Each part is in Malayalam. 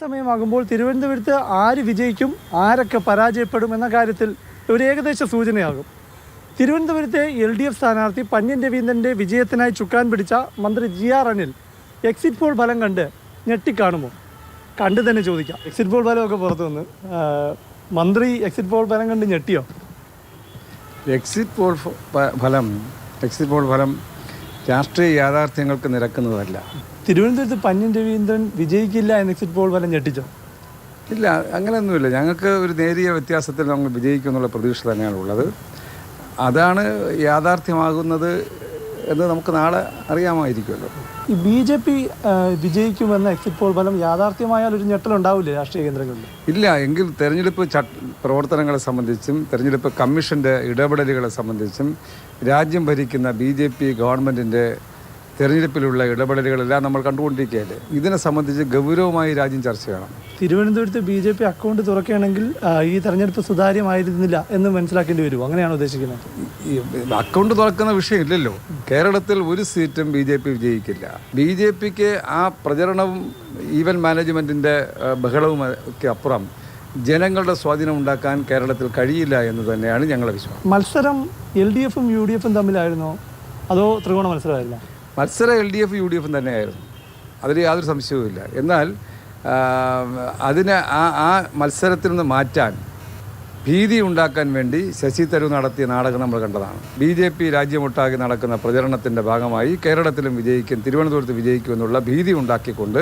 സമയമാകുമ്പോൾ തിരുവനന്തപുരത്ത് ആര് വിജയിക്കും ആരൊക്കെ പരാജയപ്പെടും എന്ന കാര്യത്തിൽ ഒരു ഏകദേശ സൂചനയാകും. തിരുവനന്തപുരത്തെ എൽ ഡി എഫ് സ്ഥാനാർത്ഥി പന്ന്യൻ രവീന്ദ്രന്റെ വിജയത്തിനായി ചുക്കാൻ പിടിച്ച മന്ത്രി G R Anil exit poll ഫലം കണ്ട് ഞെട്ടിക്കാണുമോ? കണ്ടു തന്നെ ചോദിക്കാം. എക്സിറ്റ് പോൾ ഫലമൊക്കെ പുറത്തു വന്ന് മന്ത്രി എക്സിറ്റ് പോൾ ഫലം കണ്ട് ഞെട്ടിയോ? എക്സിറ്റ് പോൾ ഫലം എക്സിറ്റ് പോൾ ഫലം രാഷ്ട്രീയ യാഥാർത്ഥ്യങ്ങൾക്ക് നിരക്കുന്നതല്ല. തിരുവനന്തപുരത്ത് പന്യൻ രവീന്ദ്രൻ വിജയിക്കില്ല എന്ന് എക്സിറ്റ് പോൾ വരെ ഞെട്ടിച്ചോ? ഇല്ല അങ്ങനെയൊന്നുമില്ല. ഞങ്ങൾക്ക് ഒരു നേരിയ വ്യത്യാസത്തിൽ നമ്മൾ വിജയിക്കും എന്നുള്ള പ്രതീക്ഷ തന്നെയാണ് ഉള്ളത്. അതാണ് യാഥാർത്ഥ്യമാകുന്നത് എന്ന് നമുക്ക് നാളെ അറിയാമായിരിക്കുമല്ലോ. ഈ ബി ജെ പി വിജയിക്കുമെന്ന എക്സിറ്റ് പോൾ ഫലം യാഥാർത്ഥ്യമായാൽ ഒരു ഞെട്ടലുണ്ടാവില്ലേ രാഷ്ട്രീയ കേന്ദ്രങ്ങളിൽ? ഇല്ല എങ്കിൽ തെരഞ്ഞെടുപ്പ് ചട്ട പ്രവർത്തനങ്ങളെ സംബന്ധിച്ചും തെരഞ്ഞെടുപ്പ് കമ്മീഷന്റെ ഇടപെടലുകളെ സംബന്ധിച്ചും രാജ്യം ഭരിക്കുന്ന ബി ജെ പി ഗവൺമെന്റിന്റെ തെരഞ്ഞെടുപ്പിലുള്ള ഇടപെടലുകളെല്ലാം നമ്മൾ കണ്ടുകൊണ്ടിരിക്കുകയല്ലേ ഇതിനെ സംബന്ധിച്ച് ഗൗരവമായി രാജ്യം ചർച്ച ചെയ്യണം. തിരുവനന്തപുരത്ത് ബി ജെ പി അക്കൗണ്ട് തുറക്കുകയാണെങ്കിൽ ഈ തെരഞ്ഞെടുപ്പ് സുതാര്യമായിരുന്നില്ല എന്ന് മനസ്സിലാക്കേണ്ടി വരും. അങ്ങനെയാണ് ഉദ്ദേശിക്കുന്നത്? അക്കൗണ്ട് തുറക്കുന്ന വിഷയമില്ലല്ലോ കേരളത്തിൽ ഒരു സീറ്റും ബി ജെ പി വിജയിക്കില്ല. ബി ജെ പിക്ക് ആ പ്രചരണവും ഈവൻ മാനേജ്മെന്റിന്റെ ബഹളവും ഒക്കെ അപ്പുറം ജനങ്ങളുടെ സ്വാധീനം ഉണ്ടാക്കാൻ കേരളത്തിൽ കഴിയില്ല എന്ന് തന്നെയാണ് ഞങ്ങളുടെ വിശ്വാസം. മത്സരം എൽ ഡി എഫും യു ഡി എഫും തമ്മിലായിരുന്നോ? അതോ ത്രികോണ മത്സരമായിരുന്നോ? മത്സരം L D F U D എഫും തന്നെയായിരുന്നു. അതിൽ യാതൊരു സംശയവുമില്ല. എന്നാൽ അതിനെ ആ ആ മത്സരത്തിൽ നിന്ന് മാറ്റാൻ ഭീതി ഉണ്ടാക്കാൻ വേണ്ടി ശശി തരൂർ നടത്തിയ നാടകം നമ്മൾ കണ്ടതാണ്. ബി ജെ പി രാജ്യമൊട്ടാകെ നടക്കുന്ന പ്രചരണത്തിന്റെ ഭാഗമായി കേരളത്തിലും വിജയിക്കും തിരുവനന്തപുരത്ത് വിജയിക്കുമെന്നുള്ള ഭീതി ഉണ്ടാക്കിക്കൊണ്ട്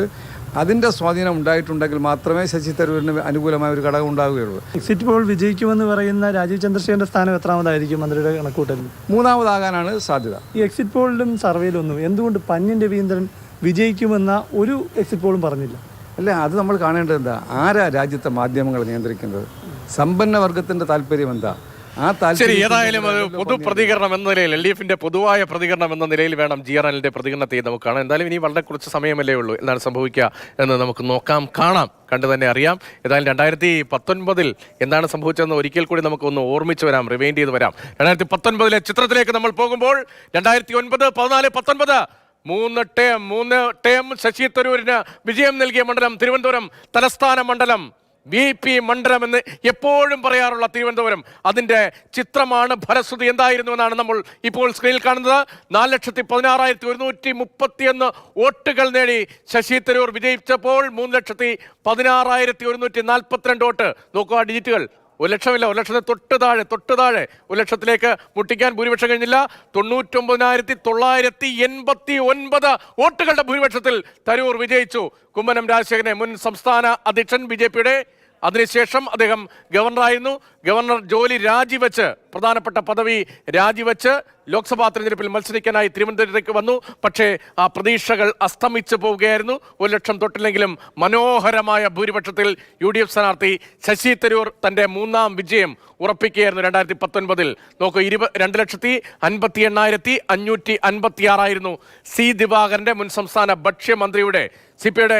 അതിന്റെ സ്വാധീനം ഉണ്ടായിട്ടുണ്ടെങ്കിൽ മാത്രമേ ശശി തരൂരിന് അനുകൂലമായ ഒരു ഘടകം ഉണ്ടാവുകയുള്ളൂ. എക്സിറ്റ് പോൾ വിജയിക്കുമെന്ന് പറയുന്ന രാജീവ് ചന്ദ്രശേഖരന്റെ സ്ഥാനം എത്രാമതായിരിക്കും മന്ത്രിയുടെ കണക്കൂട്ടലിൽ? മൂന്നാമതാകാനാണ് സാധ്യത. ഈ എക്സിറ്റ് പോളിലും സർവേയിലും ഒന്നും എന്തുകൊണ്ട് പന്നിൻ രവീന്ദ്രൻ വിജയിക്കുമെന്ന ഒരു എക്സിറ്റ് പോളും പറഞ്ഞില്ല? അല്ല അത് നമ്മൾ കാണേണ്ടത് എന്താ? ആരാ രാജ്യത്തെ മാധ്യമങ്ങൾ നിയന്ത്രിക്കുന്നത്? സമ്പന്ന വർഗത്തിന്റെ താല്പര്യം എന്താ? ആ ശരി ഏതായാലും ഒരു പൊതു പ്രതികരണം എന്ന നിലയിൽ എൽ ഡി എഫിന്റെ പൊതുവായ പ്രതികരണം എന്ന നിലയിൽ വേണം ജി ആർ എല്ലിന്റെ പ്രതികരണത്തെ നമുക്ക് കാണാം എന്തായാലും ഇനി വളരെ കുറച്ച് സമയമല്ലേ ഉള്ളൂ എന്താണ് സംഭവിക്കുക എന്ന് നമുക്ക് നോക്കാം കാണാം കണ്ടു തന്നെ അറിയാം. ഏതായാലും രണ്ടായിരത്തി പത്തൊൻപതിൽ എന്താണ് സംഭവിച്ചതെന്ന് ഒരിക്കൽ കൂടി നമുക്ക് ഒന്ന് ഓർമ്മിച്ച് വരാം റിവൈൻഡ് ചെയ്ത് വരാം. രണ്ടായിരത്തി പത്തൊൻപതിലെ ചിത്രത്തിലേക്ക് നമ്മൾ പോകുമ്പോൾ രണ്ടായിരത്തി ഒൻപത് പതിനാല് പത്തൊൻപത് മൂന്ന് ടേം മൂന്ന് ടേം ശശി തരൂരിന് വിജയം നൽകിയ മണ്ഡലം തിരുവനന്തപുരം തലസ്ഥാന മണ്ഡലം. വി പി മണ്ഡലം എന്ന് എപ്പോഴും പറയാറുള്ള തിരുവനന്തപുരം. അതിന്റെ ചിത്രമാണ് ഫലശ്രുതി എന്തായിരുന്നു എന്നാണ് നമ്മൾ ഇപ്പോൾ സ്ക്രീനിൽ കാണുന്നത്. നാല് ലക്ഷത്തി പതിനാറായിരത്തി ഒരുന്നൂറ്റി മുപ്പത്തിയൊന്ന് വോട്ടുകൾ നേടി ശശി തരൂർ വിജയിച്ചപ്പോൾ മൂന്ന് ലക്ഷത്തി പതിനാറായിരത്തി ഒരുന്നൂറ്റി നാൽപ്പത്തിരണ്ട് വോട്ട്. നോക്കുക ഡിജിറ്റുകൾ ഒരു ലക്ഷമില്ല ഒരു ലക്ഷത്തിന് തൊട്ട് താഴെ തൊട്ട് താഴെ. ഒരു ലക്ഷത്തിലേക്ക് മുട്ടിക്കാൻ ഭൂരിപക്ഷം കഴിഞ്ഞില്ല. തൊണ്ണൂറ്റൊമ്പതിനായിരത്തി തൊള്ളായിരത്തി എൺപത്തി ഒൻപത് വോട്ടുകളുടെ ഭൂരിപക്ഷത്തിൽ തരൂർ വിജയിച്ചു. കുമ്മനം രാജശേഖരനെ മുൻ സംസ്ഥാന അധ്യക്ഷൻ ബി ജെ പിയുടെ. അതിനുശേഷം അദ്ദേഹം ഗവർണറായിരുന്നു. ഗവർണർ ജോലി രാജിവെച്ച് പ്രധാനപ്പെട്ട പദവി രാജിവെച്ച് ലോക്സഭാ തെരഞ്ഞെടുപ്പിൽ മത്സരിക്കാനായി തിരുവനന്തപുരത്തേക്ക് വന്നു. പക്ഷേ ആ പ്രതീക്ഷകൾ അസ്തമിച്ചു പോവുകയായിരുന്നു. ഒരു ലക്ഷം തൊട്ടില്ലെങ്കിലും മനോഹരമായ ഭൂരിപക്ഷത്തിൽ യു ഡി എഫ് സ്ഥാനാർത്ഥി ശശി തരൂർ തന്റെ മൂന്നാം വിജയം ഉറപ്പിക്കുകയായിരുന്നു രണ്ടായിരത്തി പത്തൊൻപതിൽ നോക്കൂ ഇരുപ രണ്ട് ലക്ഷത്തി അൻപത്തി എണ്ണായിരത്തി അഞ്ഞൂറ്റി അൻപത്തി ആറായിരുന്നു സി ദിവാകരന്റെ മുൻ സംസ്ഥാന ഭക്ഷ്യമന്ത്രിയുടെ സി പി ഐയുടെ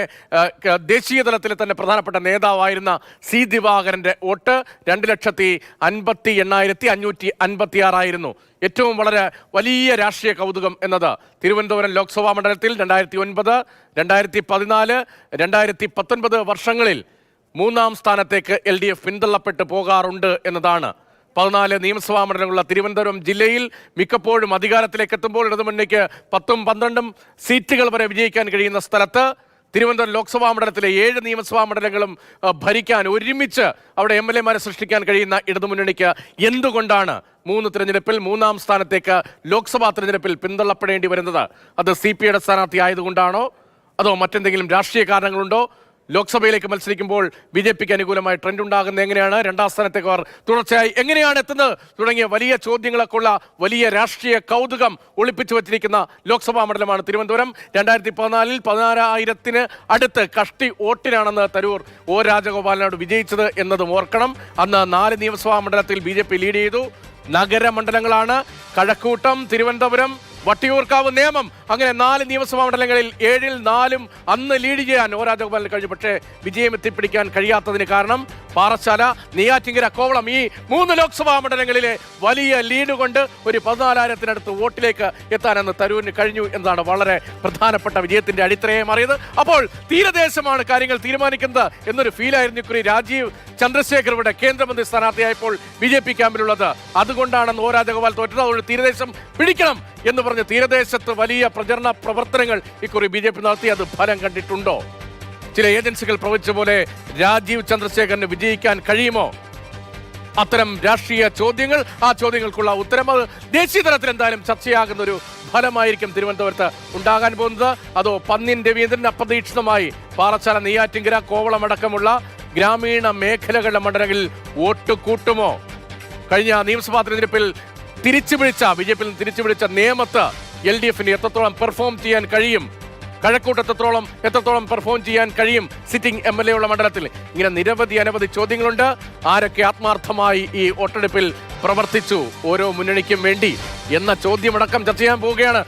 ദേശീയ തലത്തിലെ തന്നെ പ്രധാനപ്പെട്ട നേതാവായിരുന്ന സി ദിവാകരന്റെ വോട്ട്. രണ്ട് ലക്ഷത്തി അൻപത്തി എണ്ണായിരത്തി അഞ്ഞൂറ്റി അൻപത്തി ആറായിരുന്നു. ഏറ്റവും വളരെ വലിയ രാഷ്ട്രീയ കൗതുകം എന്നത് തിരുവനന്തപുരം ലോക്സഭാ മണ്ഡലത്തിൽ രണ്ടായിരത്തി ഒൻപത് രണ്ടായിരത്തി പതിനാല് രണ്ടായിരത്തി പത്തൊൻപത് വർഷങ്ങളിൽ മൂന്നാം സ്ഥാനത്തേക്ക് എൽ ഡി എഫ് പിന്തള്ളപ്പെട്ട് പോകാറുണ്ട് എന്നതാണ്. പതിനാല് നിയമസഭാ മണ്ഡലങ്ങളുള്ള തിരുവനന്തപുരം ജില്ലയിൽ മിക്കപ്പോഴും അധികാരത്തിലേക്ക് എത്തുമ്പോൾ ഇടതുമുന്നണിക്ക് പത്തും പന്ത്രണ്ടും സീറ്റുകൾ വരെ വിജയിക്കാൻ കഴിയുന്ന സ്ഥലത്ത് തിരുവനന്തപുരം ലോക്സഭാ മണ്ഡലത്തിലെ ഏഴ് നിയമസഭാ മണ്ഡലങ്ങളും ഭരിക്കാൻ ഒരുമിച്ച് അവിടെ എം എൽ എമാരെ സൃഷ്ടിക്കാൻ കഴിയുന്ന ഇടതുമുന്നണിക്ക് എന്തുകൊണ്ടാണ് മൂന്ന് തിരഞ്ഞെടുപ്പിൽ മൂന്നാം സ്ഥാനത്തേക്ക് ലോക്സഭാ തിരഞ്ഞെടുപ്പിൽ പിന്തള്ളപ്പെടേണ്ടി വരുന്നത്? അത് സി പി ഐയുടെ സ്ഥാനാർത്ഥി ആയതുകൊണ്ടാണോ അതോ മറ്റെന്തെങ്കിലും രാഷ്ട്രീയ കാരണങ്ങളുണ്ടോ? ലോക്സഭയിലേക്ക് മത്സരിക്കുമ്പോൾ ബി ജെ പിക്ക് അനുകൂലമായി ട്രെൻഡ് ഉണ്ടാകുന്നത് എങ്ങനെയാണ്? രണ്ടാം സ്ഥാനത്തേക്ക് അവർ തുടർച്ചയായി എങ്ങനെയാണ് എത്തുന്നത്? തുടങ്ങിയ വലിയ ചോദ്യങ്ങളൊക്കെ ഉള്ള വലിയ രാഷ്ട്രീയ കൗതുകം ഒളിപ്പിച്ചു വച്ചിരിക്കുന്ന ലോക്സഭാ മണ്ഡലമാണ് തിരുവനന്തപുരം. രണ്ടായിരത്തി പതിനാലിൽ പതിനാറായിരത്തിന് അടുത്ത് കഷ്ടി വോട്ടിനാണെന്ന് തരൂർ ഒ രാജഗോപാലിനോട് വിജയിച്ചത് എന്നതും ഓർക്കണം. അന്ന് നാല് നിയമസഭാ മണ്ഡലത്തിൽ ബി ലീഡ് ചെയ്തു. നഗരമണ്ഡലങ്ങളാണ്. കഴക്കൂട്ടം തിരുവനന്തപുരം വട്ടിയൂർക്കാവ് നിയമം. അങ്ങനെ നാല് നിയമസഭാ മണ്ഡലങ്ങളിൽ ഏഴിൽ നാലും അന്ന് ലീഡ് ചെയ്യാൻ ഒ രാജഗോപാലിന് കഴിഞ്ഞു. പക്ഷേ വിജയം എത്തിപ്പിടിക്കാൻ കഴിയാത്തതിന് കാരണം പാറശാല നെയ്യാറ്റിങ്കര കോവളം ഈ മൂന്ന് ലോക്സഭാ മണ്ഡലങ്ങളിലെ വലിയ ലീഡ് കൊണ്ട് ഒരു പതിനാലായിരത്തിനടുത്ത് വോട്ടിലേക്ക് എത്താൻ അന്ന് തരൂരിന് കഴിഞ്ഞു എന്നതാണ് വളരെ പ്രധാനപ്പെട്ട വിജയത്തിന്റെ അടിത്തറയെ മാറിയത്. അപ്പോൾ തീരദേശമാണ് കാര്യങ്ങൾ തീരുമാനിക്കുന്നത് എന്നൊരു ഫീലായിരുന്നു ഇക്കുറി രാജീവ് ചന്ദ്രശേഖർ ഇവിടെ കേന്ദ്രമന്ത്രി സ്ഥാനാർത്ഥിയായപ്പോൾ ബി ജെ പി ക്യാമ്പിലുള്ളത്. അതുകൊണ്ടാണെന്ന് ഓ രാജഗോപാൽ തോറ്റത്. അതുകൊണ്ട് തീരദേശം പിടിക്കണം എന്ന് പറഞ്ഞ് തീരദേശത്ത് വലിയ പ്രചരണ പ്രവർത്തനങ്ങൾ ഇക്കുറി ബി ജെ പി നടത്തി. അത് ഫലം കണ്ടിട്ടുണ്ടോ? ചില ഏജൻസികൾ പ്രവചിച്ച പോലെ രാജീവ് ചന്ദ്രശേഖരന് വിജയിക്കാൻ കഴിയുമോ? അത്തരം രാഷ്ട്രീയ ചോദ്യങ്ങൾ ആ ചോദ്യങ്ങൾക്കുള്ള ഉത്തരം അത് ദേശീയ തലത്തിൽ എന്തായാലും ചർച്ചയാകുന്ന ഒരു ഫലമായിരിക്കും തിരുവനന്തപുരത്ത് ഉണ്ടാകാൻ പോകുന്നത്. അതോ പന്നിൻ രവീന്ദ്രൻ അപ്രതീക്ഷിതമായി പാറച്ചാല നെയ്യാറ്റിങ്കര കോവളമടക്കമുള്ള ഗ്രാമീണ മേഖലകളുടെ മണ്ഡലങ്ങളിൽ വോട്ട് കൂട്ടുമോ? കഴിഞ്ഞ നിയമസഭാ തെരഞ്ഞെടുപ്പിൽ തിരിച്ചു പിടിച്ച ബി ജെ പിയിൽ തിരിച്ചു പിടിച്ച നിയമത്ത് എൽ ഡി എഫിന് എത്രത്തോളം പെർഫോം ചെയ്യാൻ കഴിയും? കഴക്കൂട്ട് എത്രത്തോളം എത്രത്തോളം പെർഫോം ചെയ്യാൻ കഴിയും സിറ്റിംഗ് എം എൽ എ ഉള്ള മണ്ഡലത്തിൽ? ഇങ്ങനെ നിരവധി അനവധി ചോദ്യങ്ങളുണ്ട്. ആരൊക്കെ ആത്മാർത്ഥമായി ഈ വോട്ടെടുപ്പിൽ പ്രവർത്തിച്ചു? ഓരോ മുന്നണിക്കും വേണ്ടി എന്ന ചോദ്യമടക്കം ചർച്ച ചെയ്യാൻ പോവുകയാണ്.